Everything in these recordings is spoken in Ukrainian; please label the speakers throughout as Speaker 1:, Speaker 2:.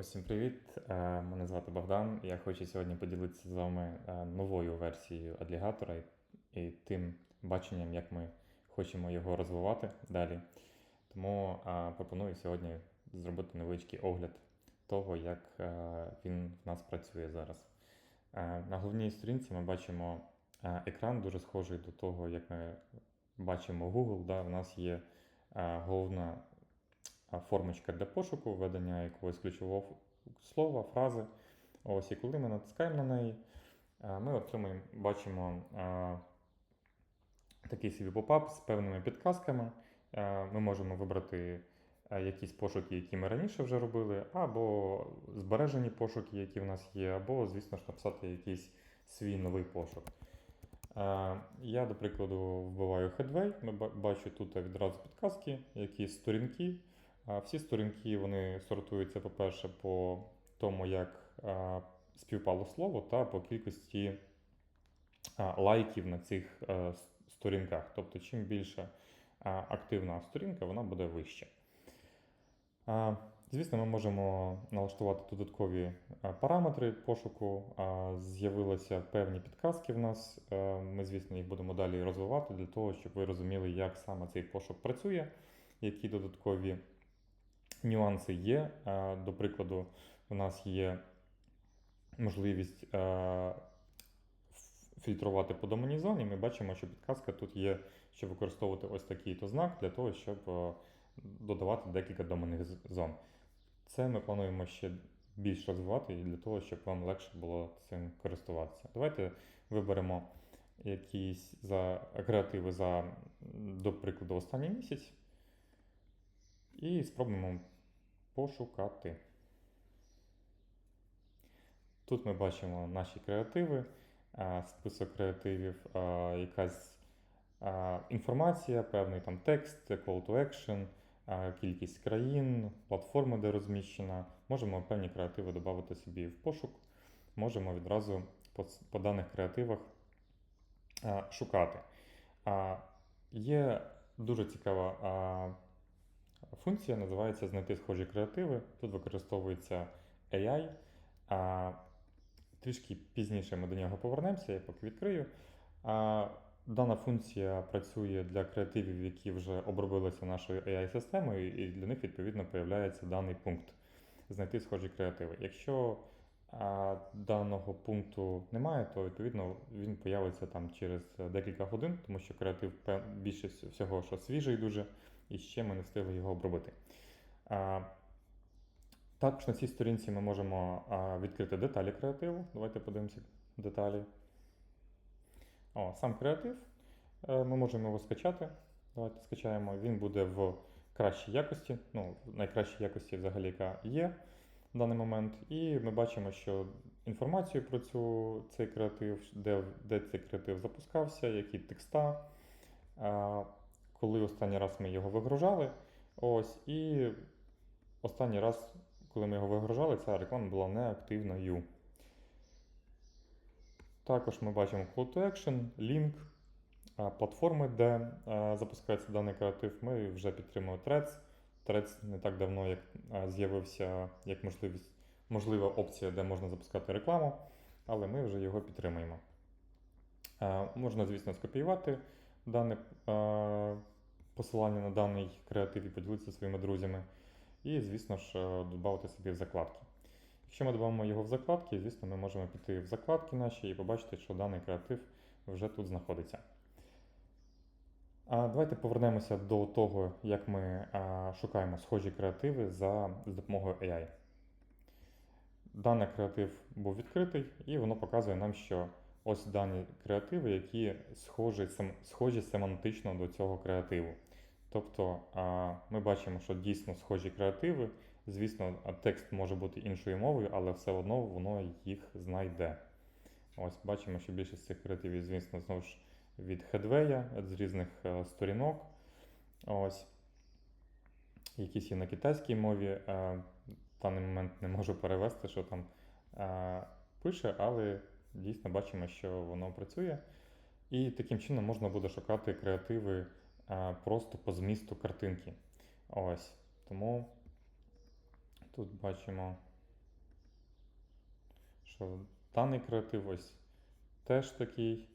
Speaker 1: Усім привіт! Е, Мене звати Богдан. Я хочу сьогодні поділитися з вами е, новою версією адлігатора і тим баченням, як ми хочемо його розвивати далі. Тому е, пропоную сьогодні зробити невеличкий огляд того, як він в нас працює зараз. На головній сторінці ми бачимо екран, дуже схожий до того, як ми бачимо Google. Да? У нас є головна формочка для пошуку, введення якогось ключового слова, фрази. Ось, і коли ми натискаємо на неї, а, ми отримуємо, бачимо такий собі попап з певними підказками. Ми можемо вибрати якісь пошуки, які ми раніше вже робили, або збережені пошуки, які в нас є, або, звісно ж, написати якийсь свій новий пошук. Е, Я, до прикладу, вбиваю Headway, бачу тут відразу підказки, які сторінки. Всі сторінки вони сортуються, по-перше, по тому, як співпало слово, та по кількості лайків на цих е, сторінках. Тобто, чим більше активна сторінка, вона буде вища. Звісно, ми можемо налаштувати додаткові параметри пошуку. З'явилися певні підказки в нас. Е, Ми, звісно, їх будемо далі розвивати для того, щоб ви розуміли, як саме цей пошук працює, які додаткові нюанси є. Е, До прикладу, у нас є можливість е, фільтрувати по доменній зоні. Ми бачимо, що підказка тут є, щоб використовувати ось такий-то знак для того, щоб е, додавати декілька доменних зон. Це ми плануємо ще більш розвивати для того, щоб вам легше було цим користуватися. Давайте виберемо якісь за креативи за, до прикладу, останній місяць. І спробуємо пошукати. Тут ми бачимо наші креативи, список креативів, якась інформація, певний там текст, call to action, кількість країн, платформа, де розміщена. Можемо певні креативи додати собі в пошук. Можемо відразу по, даних креативах шукати. Є дуже цікава функція, називається знайти схожі креативи. Тут використовується AI. А, трішки пізніше ми до нього повернемося, я поки відкрию. А, дана функція працює для креативів, які вже обробилися нашою AI-системою, і для них відповідно появляється даний пункт знайти схожі креативи. Якщо даного пункту немає, то відповідно він появиться там через декілька годин, тому що креатив більше всього, що свіжий дуже, і ще ми не встигли його обробити. Також на цій сторінці ми можемо відкрити деталі креативу. Давайте подивимося деталі. О, сам креатив. Е, Ми можемо його скачати. Давайте скачаємо. Він буде в кращій якості, ну, в найкращій якості взагалі, яка є в даний момент. І ми бачимо, що інформацію про цю, цей креатив, де, де цей креатив запускався, які текста, коли останній раз ми його вигружали. Ось, і останній раз, коли ми його вигружали, ця реклама була неактивною. Також ми бачимо call to action, лінк, платформи, де запускається даний креатив. Ми вже підтримуємо Threads. Threads не так давно як з'явився як можливість, можлива опція, де можна запускати рекламу, але ми вже його підтримуємо. Можна, звісно, скопіювати дане посилання на даний креатив і поділитися своїми друзями. І, звісно ж, додати собі в закладки. Якщо ми додамо його в закладки, звісно, ми можемо піти в закладки наші і побачити, що даний креатив вже тут знаходиться. А давайте повернемося до того, як ми шукаємо схожі креативи за, допомогою AI. Даний креатив був відкритий, і воно показує нам, що ось дані креативи, які схожі, схожі семантично до цього креативу. Тобто ми бачимо, що дійсно схожі креативи. Звісно, текст може бути іншою мовою, але все одно воно їх знайде. Ось бачимо, що більшість цих креативів, звісно, знову ж від хедвея, з різних е, сторінок. Ось. Якісь є на китайській мові. е, В даний момент не можу перевести, що там е, пише, але дійсно бачимо, що воно працює. І таким чином можна буде шукати креативи просто по змісту картинки. Ось. Тому тут бачимо що даний креатив ось теж такий,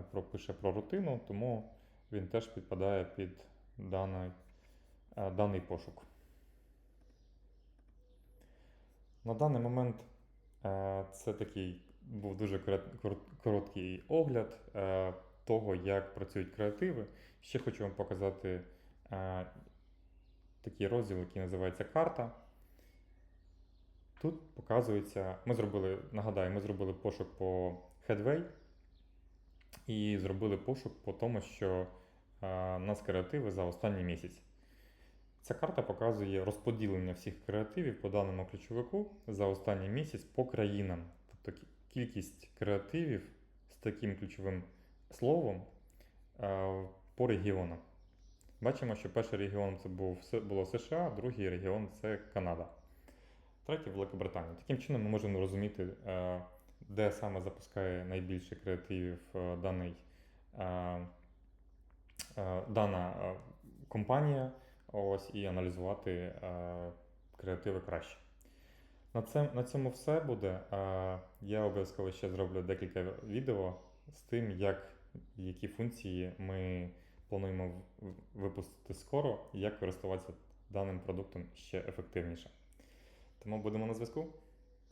Speaker 1: пише про рутину, тому він теж підпадає під даний, е, даний пошук. На даний момент е, це такий був дуже корот- корот- короткий огляд е, того, як працюють креативи. Ще хочу вам показати е, такий розділ, який називається карта. Тут показується, ми зробили, нагадаю, ми зробили пошук по Headway і зробили пошук по тому, що е, нас креативи за останній місяць. Ця карта показує розподілення всіх креативів по даному ключовику за останній місяць по країнам. Тобто кількість креативів з таким ключовим словом е, по регіонам. Бачимо, що перший регіон це був, було США, другий регіон це Канада, третій Великобританія. Таким чином ми можемо розуміти, е, де саме запускає найбільше креативів е, даний, е, е, дана компанія, ось, і аналізувати креативи краще. На, це, на цьому все буде. Я обов'язково ще зроблю декілька відео з тим, як які функції ми плануємо випустити скоро і як користуватися даним продуктом ще ефективніше. Тому будемо на зв'язку.